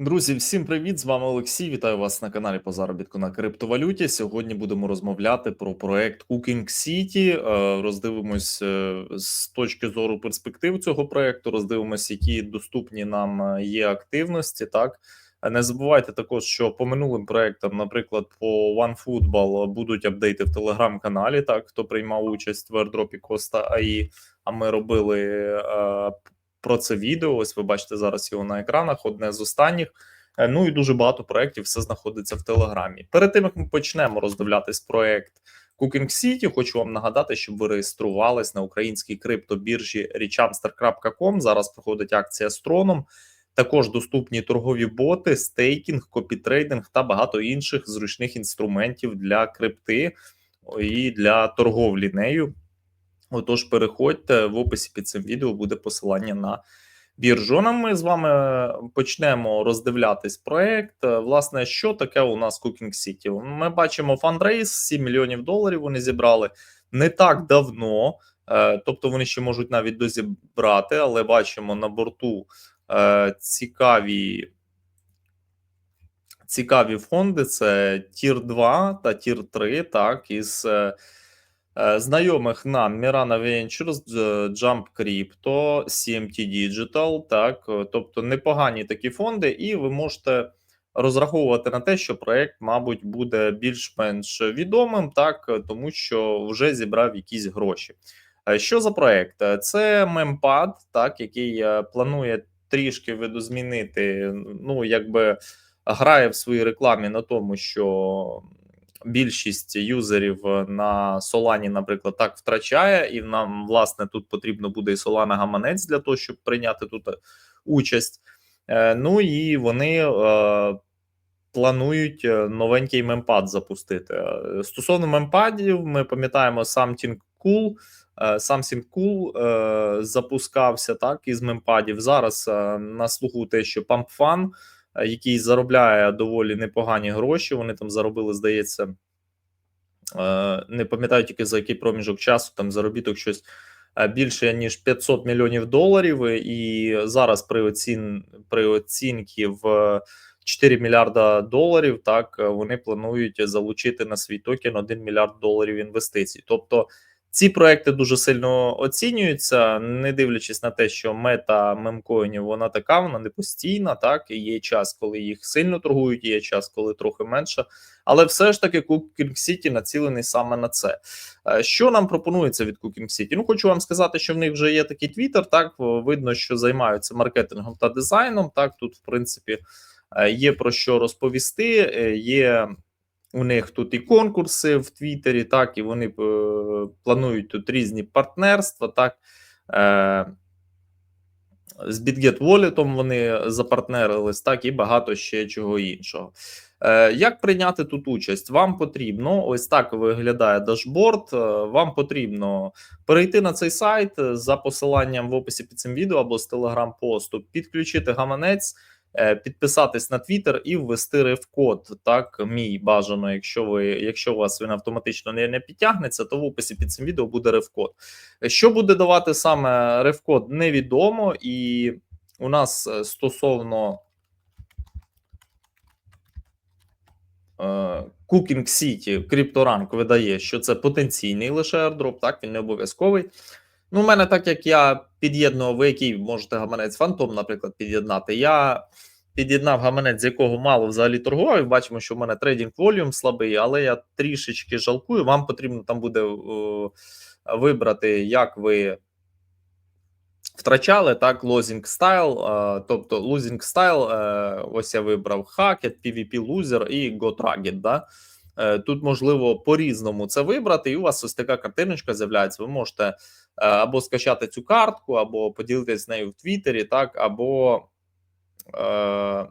Друзі, всім привіт! З вами Олексій. Вітаю вас на каналі по заробітку на криптовалюті. Сьогодні будемо розмовляти про проект Cooking City. Е, Роздивимось е, з точки зору перспектив цього проекту. Роздивимось, які доступні нам е, є активності. Так не забувайте також, що по минулим проектам, наприклад, по OneFootball будуть апдейти в телеграм-каналі. Так, хто приймав участь в airdropі Коста АІ. А ми робили про це відео. Ось ви бачите зараз його на екранах. Одне з останніх. Е, Ну і дуже багато проєктів все знаходиться в Телеграмі. Перед тим як ми почнемо роздивлятись проєкт Cooking City, хочу вам нагадати, щоб ви реєструвались на українській криптобіржі richamster.com. Зараз проходить акція з троном. Також доступні торгові боти, стейкінг, копітрейдинг та багато інших зручних інструментів для крипти і для торговлі нею. Отож, переходьте в описі під цим відео буде посилання на біржу. Ну, Ми з вами почнемо роздивлятись проект. Е, Власне, що таке у нас Cooking City? Ми бачимо фандрейс 7 мільйонів доларів. Вони зібрали не так давно, е, тобто вони ще можуть навіть дозібрати, але бачимо на борту е, цікаві. Цікаві фонди це Тір 2 та Тір 3, так, із е, е, знайомих нам Mirana Ventures, е, Jump Crypto, CMT Digital, так, е, тобто непогані такі фонди, і ви можете розраховувати на те, що проект, мабуть, буде більш-менш відомим, так, е, тому що вже зібрав якісь гроші. Е, Що за проект? Е, Це мемпад, так, який е, планує трішки видозмінити, ну, якби грає в своїй рекламі на тому, що більшість юзерів на Solana, наприклад, так втрачає, і нам, власне, тут потрібно буде і Solana гаманець для того, щоб прийняти тут участь. Е, Ну і вони е, планують е, новенький мемпад запустити. Е, Стосовно мемпадів, ми пам'ятаємо е, Something Cool е, запускався так із мемпадів. Зараз е, на слуху те, що PumpFun, е, який заробляє доволі непогані гроші. Вони там заробили, здається, е, не пам'ятаю тільки за який проміжок часу, там заробіток щось е, більше ніж 500 мільйонів доларів. І зараз при оцін при оцінці в 4 мільярда доларів, так е, вони планують залучити на свій токен 1 мільярд доларів інвестицій. Тобто ці проекти дуже сильно оцінюються, не дивлячись на те, що мета мемкоїнів вона така, вона не постійна. Так і є час, коли їх сильно торгують, є час, коли трохи менше. Але все ж таки Cooking City націлений саме на це. Е, Що нам пропонується від Cooking City? Ну хочу вам сказати, що в них вже є такий твіттер. Так видно, що займаються маркетингом та дизайном. Так тут, в принципі, е, є про що розповісти. е, Є у них тут і конкурси в Твіттері, так, і вони е, планують тут різні партнерства. Так. Е, з BitGet Wallet вони запартнерились, так і багато ще чого іншого. Е, Як прийняти тут участь? Вам потрібно ось так виглядає дашборд. Вам потрібно перейти на цей сайт за посиланням в описі під цим відео або з телеграм-посту, підключити гаманець, підписатись на Twitter і ввести реф-код. Так, мій бажано, якщо ви, якщо у вас він автоматично не, не підтягнеться, то в описі під цим відео буде реф-код. Що буде давати саме реф-код, невідомо, і у нас е, стосовно е, Cooking City CryptoRank видає, що це потенційний лише airdrop, так він не обов'язковий. Ну, у мене, так як я під'єднував, ви який можете гаманець Phantom, наприклад, під'єднати. Я під'єднав гаманець, з якого мало взагалі торгував. Бачимо, що в мене трейдинг волюм слабий, але я трішечки жалкую. Вам потрібно там буде е, вибрати, як ви втрачали так, лозінг стайл. е, Тобто, лозінг стайл, е, ось я вибрав Hackett, PvP Loser і Target, Да? Е, Тут можливо по-різному це вибрати, і у вас ось така картиночка з'являється. Ви можете е, або скачати цю картку, або поділитися з нею в Твіттері, так, або е,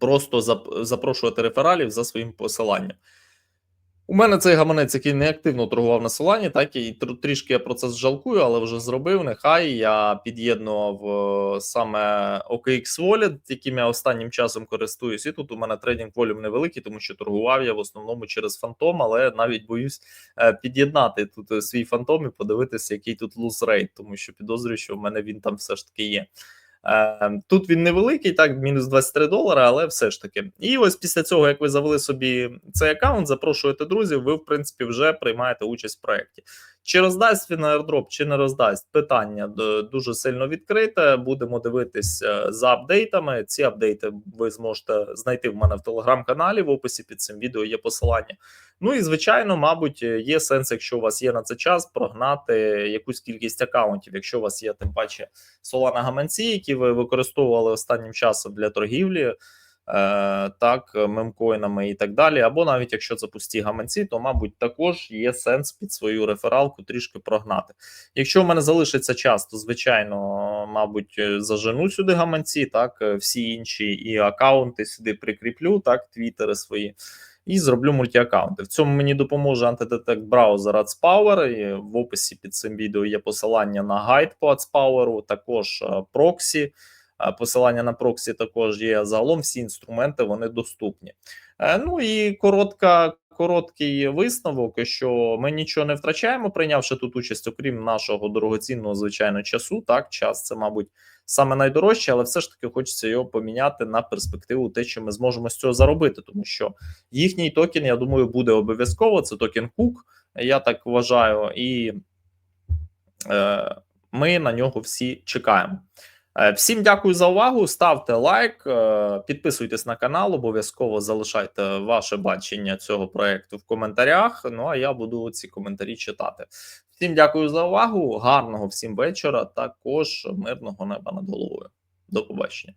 просто зап- запрошувати рефералів за своїм посиланням. У мене цей гаманець, який не активно торгував на Солані, так і трішки я про це жалкую, але вже зробив. Нехай я під'єднував е, саме OKX Wallet, яким я останнім часом користуюсь. І тут у мене трейдинг волюм невеликий, тому що торгував я в основному через фантом, але навіть боюсь е, під'єднати тут е, свій фантом і подивитися, який тут луз рейт, тому що підозрюю, що в мене він там все ж таки є. Е, Тут він невеликий, так, мінус 23 долара, але все ж таки. І ось після цього, як ви завели собі цей аккаунт, запрошуєте друзів, ви, в принципі, вже приймаєте участь в проєкті. Чи роздасть він airdrop, чи не роздасть питання дуже сильно відкрите. Будемо дивитись е, за апдейтами. Ці апдейти ви зможете знайти в мене в телеграм-каналі. В описі під цим відео є посилання. Ну і звичайно, мабуть, є сенс, якщо у вас є на це час, прогнати якусь кількість акаунтів. Якщо у вас є тим паче Solana гаманці, які ви використовували останнім часом для торгівлі. Е, так, мемкоїнами і так далі. Або навіть якщо це пусті гаманці, то, мабуть, також є сенс під свою рефералку трішки прогнати. Якщо в мене залишиться час, то звичайно, мабуть, е, зажену сюди гаманці, так, е, всі інші і акаунти сюди прикріплю, так, твіттери свої. І зроблю мультіаккаунти. В цьому мені допоможе антидетект браузер AdsPower. І в описі під цим відео є посилання на гайд по AdsPower, також проксі. Посилання на проксі також є. Загалом всі інструменти вони доступні. Е, Ну і коротка. Короткий висновок, що ми нічого не втрачаємо, прийнявши тут участь, окрім нашого дорогоцінного, звичайно, часу. Так, час це, мабуть, саме найдорожче, але все ж таки хочеться його поміняти на перспективу, те, що ми зможемо з цього заробити, тому що їхній токен, я думаю, буде обов'язково. Це токен Cook, я так вважаю, і е, ми на нього всі чекаємо. Е, Всім дякую за увагу. Ставте лайк, е, підписуйтесь на канал, обов'язково залишайте ваше бачення цього проекту в коментарях. Ну а я буду ці коментарі читати. Всім дякую за увагу. Гарного всім вечора. Також мирного неба над головою. До побачення.